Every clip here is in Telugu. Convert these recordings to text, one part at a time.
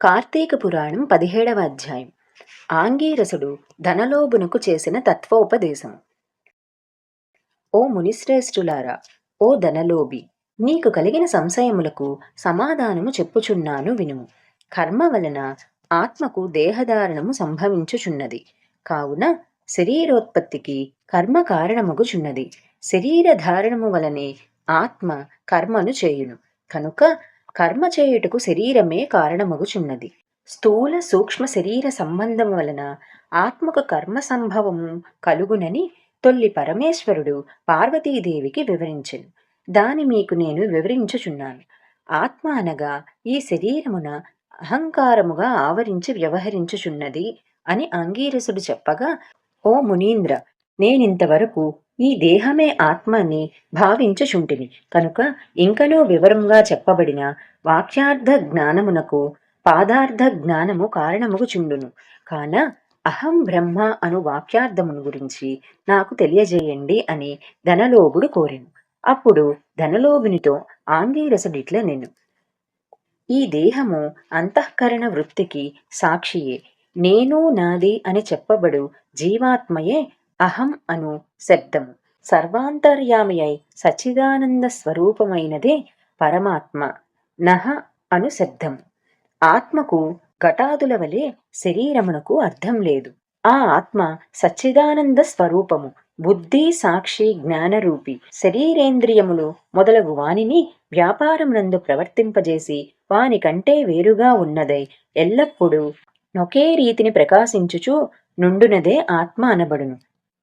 కార్తీక పురాణం పదిహేడవ అధ్యాయం. ఆంగీరసుడు ధనలోభునకు చేసిన తత్వోపదేశం. ఓ మునిశ్రేష్ఠులారా ఓ ధనలోభి నీకు కలిగిన సంశయములకు సమాధానము చెప్పుచున్నాను వినుము కర్మ వలన ఆత్మకు దేహధారణము సంభవించుచున్నది. కావున శరీరోత్పత్తికి కర్మ కారణమగుచున్నది. శరీర ధారణము వలనే ఆత్మ కర్మను చేయును. కనుక కర్మ చేయుటకు శరీరమే కారణమగుచున్నది. స్థూల సూక్ష్మ శరీర సంబంధం వలన ఆత్మకు కర్మ సంభవము కలుగునని తొల్లి పరమేశ్వరుడు పార్వతీదేవికి వివరించెను. దాని మీకు నేను వివరించుచున్నాను. ఆత్మ అనగా ఈ శరీరమున అహంకారముగా ఆవరించి వ్యవహరించుచున్నది అని అంగీరసుడు చెప్పగా ఓ మునీంద్ర నేనింతవరకు ఈ దేహమే ఆత్మ అని భావించుచుంటిని. కనుక ఇంకనూ వివరంగా చెప్పబడిన వాక్యార్థ జ్ఞానమునకు పాదార్థ జ్ఞానము కారణముగుచుండును. కాన అహం బ్రహ్మ అను వాక్యార్థమును గురించి నాకు తెలియజేయండి అని ధనలోభుడు కోరెను. అప్పుడు ధనలోభునితో ఆంగీరసుడిట్ల నేను. ఈ దేహము అంతఃకరణ వృత్తికి సాక్షియే. నేను నాది అని చెప్పబడు జీవాత్మయే అహం అను శబ్దము. సర్వాంతర్యామి అయి సచ్చిదానంద స్వరూపమైనదే పరమాత్మ. నహ అను శబ్దము. ఆత్మకు ఘటాదుల వలె శరీరమునకు అర్థం లేదు. ఆ ఆత్మ సచ్చిదానంద స్వరూపము. బుద్ధి సాక్షి జ్ఞానరూపి శరీరేంద్రియములు మొదలగు వానిని వ్యాపారమునందు ప్రవర్తింపజేసి వాని కంటే వేరుగా ఉన్నదై ఎల్లప్పుడూ నొకే రీతిని ప్రకాశించుచు నుండునదే ఆత్మ అనబడును.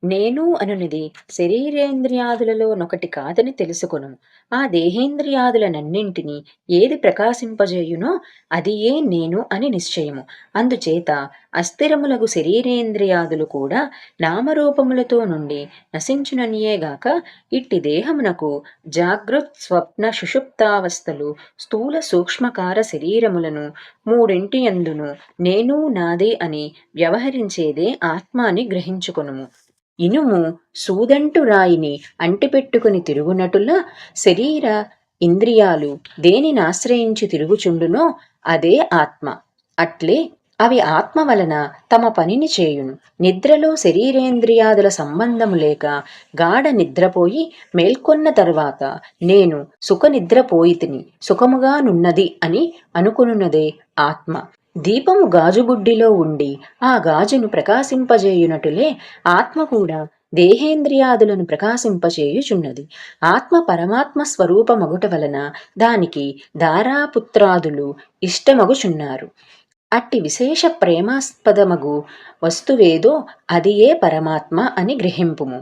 నేను అనునిది శరీరేంద్రియాదులలో నొకటి కాదని తెలుసుకొను. ఆ దేహేంద్రియాదులనన్నింటినీ ఏది ప్రకాశింపజేయునో అది నేను అని నిశ్చయము. అందుచేత అస్థిరములగు శరీరేంద్రియాదులు కూడా నామరూపములతో నుండి నశించుననియేగాక ఇట్టి దేహమునకు జాగృత్ స్వప్న సుషుప్తావస్థలు స్థూల సూక్ష్మకార శరీరములను మూడింటి అందును నేను నాదే అని వ్యవహరించేదే ఆత్మాని గ్రహించుకొనుము. ఇనుము సూదంటు రాయిని అంటిపెట్టుకుని తిరుగునటులా శరీర ఇంద్రియాలు దేనిని ఆశ్రయించి తిరుగుచుండునో అదే ఆత్మ. అట్లే అవి ఆత్మ వలన తమ పనిని చేయును. నిద్రలో శరీరేంద్రియాదుల సంబంధము లేక గాఢ నిద్రపోయి మేల్కొన్న తర్వాత నేను సుఖ నిద్రపోయితిని సుఖముగా నున్నది అని అనుకునున్నదే ఆత్మ. దీపము గాజుబుడ్డిలో ఉండి ఆ గాజును ప్రకాశింపజేయునటులే ఆత్మ కూడా దేహేంద్రియాదులను ప్రకాశింపచేయుచున్నది. ఆత్మ పరమాత్మ స్వరూపమగుట వలన దానికి దారాపుత్రాదులు ఇష్టమగుచున్నారు. అట్టి విశేష ప్రేమాస్పదమగు వస్తువేదో అది ఏ పరమాత్మ అని గ్రహింపుము.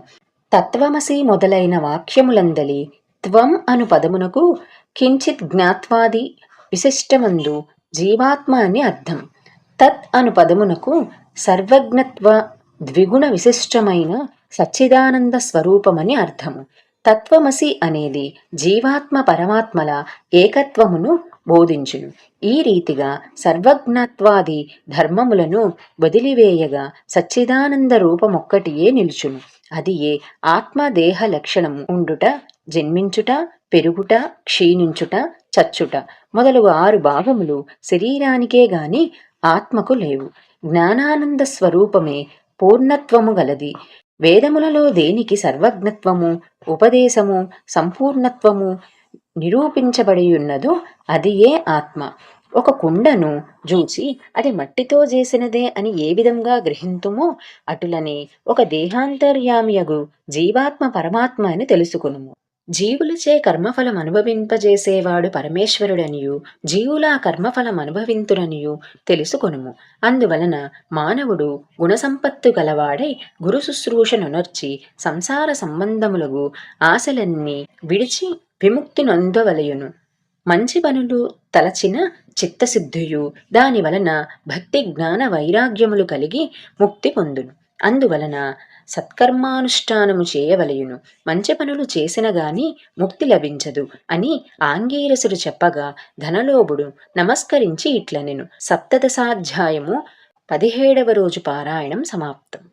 తత్వమసి మొదలైన వాక్యములందలి త్వం అను పదమునకు కించిత్ జ్ఞాత్వాది విశిష్టమందు జీవాత్మ అని అర్థం. తత్ అను పదమునకు సర్వజ్ఞత్వ ద్విగుణ విశిష్టమైన సచ్చిదానంద స్వరూపమని అర్థము. తత్వమసి అనేది జీవాత్మ పరమాత్మల ఏకత్వమును బోధించును. ఈ రీతిగా సర్వజ్ఞత్వాది ధర్మములను వదిలివేయగా సచ్చిదానంద రూపమొక్కటియే నిలుచును. అది ఏ ఆత్మదేహ లక్షణము ఉండుట జన్మించుట పెరుగుట క్షీణించుట చచ్చుట. మొదలగు ఆరు భాగములు శరీరానికే గాని ఆత్మకు లేవు. జ్ఞానానంద స్వరూపమే పూర్ణత్వము గలది. వేదములలో దేనికి సర్వజ్ఞత్వము ఉపదేశము సంపూర్ణత్వము నిరూపించబడి ఉన్నదో అది ఏ ఆత్మ? ఒక కుండను జూచి అది మట్టితో చేసినదే అని ఏ విధంగా గ్రహింతుమో అటులనే ఒక దేహాంతర్యామియగు జీవాత్మ పరమాత్మ అని తెలుసుకునుము. జీవులచే కర్మఫలం అనుభవింపజేసేవాడు పరమేశ్వరుడనియు జీవుల కర్మఫలం అనుభవింతురనియు తెలుసుకొనుము. అందువలన మానవుడు గుణసంపత్తు గలవాడై గురు శుశ్రూషనునర్చి సంసార సంబంధములకు ఆశలన్నీ విడిచి విముక్తి నొందవలయును మంచి పనులు తలచిన చిత్తశుద్ధియు దాని వలన భక్తి జ్ఞాన వైరాగ్యములు కలిగి ముక్తి పొందును. అందువలన సత్కర్మానుష్ఠానము చేయవలయును. మంచి పనులు చేసిన గాని ముక్తి లభించదు అని ఆంగీరసుడు చెప్పగా ధనలోభుడు నమస్కరించి ఇట్లనెను. సప్తదశాధ్యాయము పదిహేడవ రోజు పారాయణం సమాప్తం.